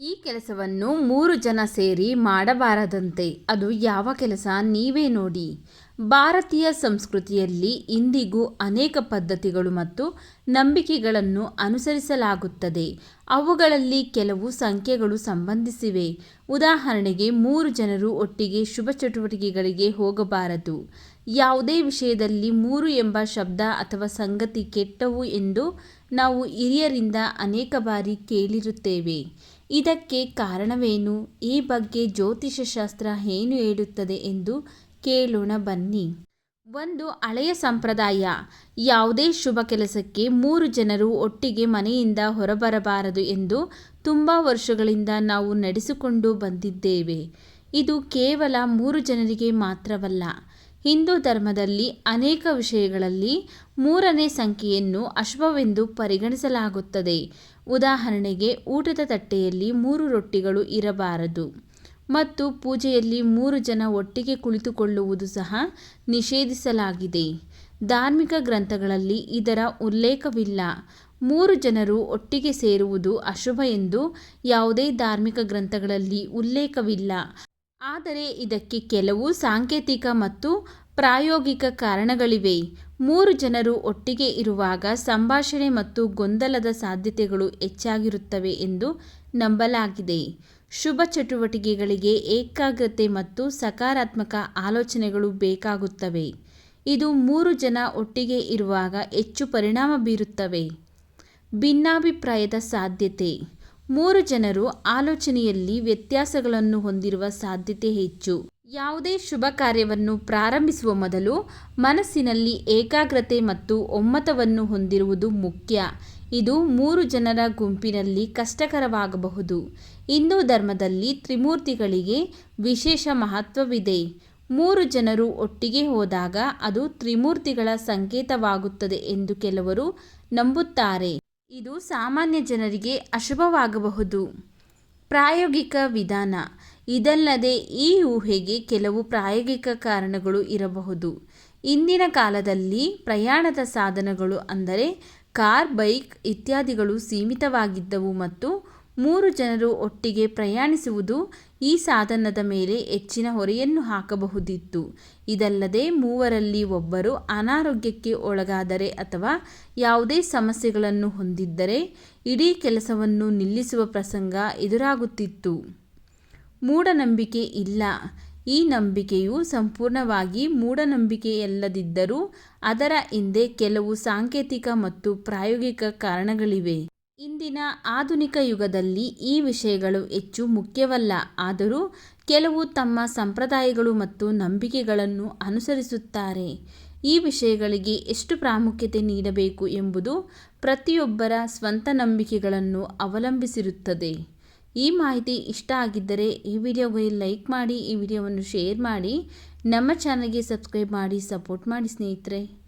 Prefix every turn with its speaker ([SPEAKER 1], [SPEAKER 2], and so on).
[SPEAKER 1] ಈ ಕೆಲಸವನ್ನು ಮೂರು ಜನ ಸೇರಿ ಮಾಡಬಾರದಂತೆ. ಅದು ಯಾವ ಕೆಲಸ ನೀವೇ ನೋಡಿ. ಭಾರತೀಯ ಸಂಸ್ಕೃತಿಯಲ್ಲಿ ಇಂದಿಗೂ ಅನೇಕ ಪದ್ಧತಿಗಳು ಮತ್ತು ನಂಬಿಕೆಗಳನ್ನು ಅನುಸರಿಸಲಾಗುತ್ತದೆ. ಅವುಗಳಲ್ಲಿ ಕೆಲವು ಸಂಖ್ಯೆಗಳು ಸಂಬಂಧಿಸಿವೆ. ಉದಾಹರಣೆಗೆ, ಮೂರು ಜನರು ಒಟ್ಟಿಗೆ ಶುಭ ಚಟುವಟಿಕೆಗಳಿಗೆ ಹೋಗಬಾರದು. ಯಾವುದೇ ವಿಷಯದಲ್ಲಿ ಮೂರು ಎಂಬ ಶಬ್ದ ಅಥವಾ ಸಂಗತಿ ಕೆಟ್ಟವು ಎಂದು ನಾವು ಹಿರಿಯರಿಂದ ಅನೇಕ ಬಾರಿ ಕೇಳಿರುತ್ತೇವೆ. ಇದಕ್ಕೆ ಕಾರಣವೇನು? ಈ ಬಗ್ಗೆ ಜ್ಯೋತಿಷಶಾಸ್ತ್ರ ಏನು ಹೇಳುತ್ತದೆ ಎಂದು ಕೇಳೋಣ ಬನ್ನಿ. ಒಂದು ಹಳೆಯ ಸಂಪ್ರದಾಯ. ಯಾವುದೇ ಶುಭ ಕೆಲಸಕ್ಕೆ ಮೂರು ಜನರು ಒಟ್ಟಿಗೆ ಮನೆಯಿಂದ ಹೊರಬರಬಾರದು ಎಂದು ತುಂಬ ವರ್ಷಗಳಿಂದ ನಾವು ನಡೆಸಿಕೊಂಡು ಬಂದಿದ್ದೇವೆ. ಇದು ಕೇವಲ ಮೂರು ಜನರಿಗೆ ಮಾತ್ರವಲ್ಲ. ಹಿಂದೂ ಧರ್ಮದಲ್ಲಿ ಅನೇಕ ವಿಷಯಗಳಲ್ಲಿ ಮೂರನೇ ಸಂಖ್ಯೆಯನ್ನು ಅಶ್ವವೆಂದು ಪರಿಗಣಿಸಲಾಗುತ್ತದೆ. ಉದಾಹರಣೆಗೆ, ಊಟದ ತಟ್ಟೆಯಲ್ಲಿ ಮೂರು ರೊಟ್ಟಿಗಳು ಇರಬಾರದು ಮತ್ತು ಪೂಜೆಯಲ್ಲಿ ಮೂರು ಜನ ಒಟ್ಟಿಗೆ ಕುಳಿತುಕೊಳ್ಳುವುದು ಸಹ ನಿಷೇಧಿಸಲಾಗಿದೆ. ಧಾರ್ಮಿಕ ಗ್ರಂಥಗಳಲ್ಲಿ ಇದರ ಉಲ್ಲೇಖವಿಲ್ಲ. ಮೂರು ಜನರು ಒಟ್ಟಿಗೆ ಸೇರುವುದು ಅಶುಭ ಎಂದು ಯಾವುದೇ ಧಾರ್ಮಿಕ ಗ್ರಂಥಗಳಲ್ಲಿ ಉಲ್ಲೇಖವಿಲ್ಲ. ಆದರೆ ಇದಕ್ಕೆ ಕೆಲವು ಸಾಂಕೇತಿಕ ಮತ್ತು ಪ್ರಾಯೋಗಿಕ ಕಾರಣಗಳಿವೆ. ಮೂರು ಜನರು ಒಟ್ಟಿಗೆ ಇರುವಾಗ ಸಂಭಾಷಣೆ ಮತ್ತು ಗೊಂದಲದ ಸಾಧ್ಯತೆಗಳು ಹೆಚ್ಚಾಗಿರುತ್ತವೆ ಎಂದು ನಂಬಲಾಗಿದೆ. ಶುಭ ಚಟುವಟಿಕೆಗಳಿಗೆ ಏಕಾಗ್ರತೆ ಮತ್ತು ಸಕಾರಾತ್ಮಕ ಆಲೋಚನೆಗಳು ಬೇಕಾಗುತ್ತವೆ. ಇದು ಮೂರು ಜನ ಒಟ್ಟಿಗೆ ಇರುವಾಗ ಹೆಚ್ಚು ಪರಿಣಾಮ ಬೀರುತ್ತವೆ. ಭಿನ್ನಾಭಿಪ್ರಾಯದ ಸಾಧ್ಯತೆ. ಮೂರು ಜನರು ಆಲೋಚನೆಯಲ್ಲಿ ವ್ಯತ್ಯಾಸಗಳನ್ನು ಹೊಂದಿರುವ ಸಾಧ್ಯತೆ ಹೆಚ್ಚು. ಯಾವುದೇ ಶುಭ ಕಾರ್ಯವನ್ನು ಪ್ರಾರಂಭಿಸುವ ಮೊದಲು ಮನಸ್ಸಿನಲ್ಲಿ ಏಕಾಗ್ರತೆ ಮತ್ತು ಒಮ್ಮತವನ್ನು ಹೊಂದಿರುವುದು ಮುಖ್ಯ. ಇದು ಮೂರು ಜನರ ಗುಂಪಿನಲ್ಲಿ ಕಷ್ಟಕರವಾಗಬಹುದು. ಹಿಂದೂ ಧರ್ಮದಲ್ಲಿ ತ್ರಿಮೂರ್ತಿಗಳಿಗೆ ವಿಶೇಷ ಮಹತ್ವವಿದೆ. ಮೂರು ಜನರು ಒಟ್ಟಿಗೆ ಹೋದಾಗ ಅದು ತ್ರಿಮೂರ್ತಿಗಳ ಸಂಕೇತವಾಗುತ್ತದೆ ಎಂದು ಕೆಲವರು ನಂಬುತ್ತಾರೆ. ಇದು ಸಾಮಾನ್ಯ ಜನರಿಗೆ ಅಶುಭವಾಗಬಹುದು. ಪ್ರಾಯೋಗಿಕ ವಿಧಾನ. ಇದಲ್ಲದೆ ಈ ಊಹೆಗೆ ಕೆಲವು ಪ್ರಾಯೋಗಿಕ ಕಾರಣಗಳು ಇರಬಹುದು. ಇಂದಿನ ಕಾಲದಲ್ಲಿ ಪ್ರಯಾಣದ ಸಾಧನಗಳು ಅಂದರೆ ಕಾರ್, ಬೈಕ್ ಇತ್ಯಾದಿಗಳು ಸೀಮಿತವಾಗಿದ್ದವು ಮತ್ತು ಮೂರು ಜನರು ಒಟ್ಟಿಗೆ ಪ್ರಯಾಣಿಸುವುದು ಈ ಸಾಧನದ ಮೇಲೆ ಹೆಚ್ಚಿನ ಹೊರೆಯನ್ನು ಹಾಕಬಹುದಿತ್ತು. ಇದಲ್ಲದೆ ಮೂವರಲ್ಲಿ ಒಬ್ಬರು ಅನಾರೋಗ್ಯಕ್ಕೆ ಒಳಗಾದರೆ ಅಥವಾ ಯಾವುದೇ ಸಮಸ್ಯೆಗಳನ್ನು ಹೊಂದಿದ್ದರೆ ಇಡೀ ಕೆಲಸವನ್ನು ನಿಲ್ಲಿಸುವ ಪ್ರಸಂಗ ಎದುರಾಗುತ್ತಿತ್ತು. ಮೂಢನಂಬಿಕೆ ಇಲ್ಲ. ಈ ನಂಬಿಕೆಯು ಸಂಪೂರ್ಣವಾಗಿ ಮೂಢನಂಬಿಕೆಯಲ್ಲದಿದ್ದರೂ ಅದರ ಹಿಂದೆ ಕೆಲವು ಸಾಂಕೇತಿಕ ಮತ್ತು ಪ್ರಾಯೋಗಿಕ ಕಾರಣಗಳಿವೆ. ಇಂದಿನ ಆಧುನಿಕ ಯುಗದಲ್ಲಿ ಈ ವಿಷಯಗಳು ಹೆಚ್ಚು ಮುಖ್ಯವಲ್ಲ. ಆದರೂ ಕೆಲವು ತಮ್ಮ ಸಂಪ್ರದಾಯಗಳು ಮತ್ತು ನಂಬಿಕೆಗಳನ್ನು ಅನುಸರಿಸುತ್ತಾರೆ. ಈ ವಿಷಯಗಳಿಗೆ ಎಷ್ಟು ಪ್ರಾಮುಖ್ಯತೆ ನೀಡಬೇಕು ಎಂಬುದು ಪ್ರತಿಯೊಬ್ಬರ ಸ್ವಂತ ನಂಬಿಕೆಗಳನ್ನು ಅವಲಂಬಿಸಿರುತ್ತದೆ. ಈ ಮಾಹಿತಿ ಇಷ್ಟ ಆಗಿದ್ದರೆ ಈ ವಿಡಿಯೋಗೆ ಲೈಕ್ ಮಾಡಿ, ಈ ವಿಡಿಯೋವನ್ನು ಶೇರ್ ಮಾಡಿ, ನಮ್ಮ ಚಾನಲ್ಗೆ ಸಬ್ಸ್ಕ್ರೈಬ್ ಮಾಡಿ, ಸಪೋರ್ಟ್ ಮಾಡಿ ಸ್ನೇಹಿತರೆ.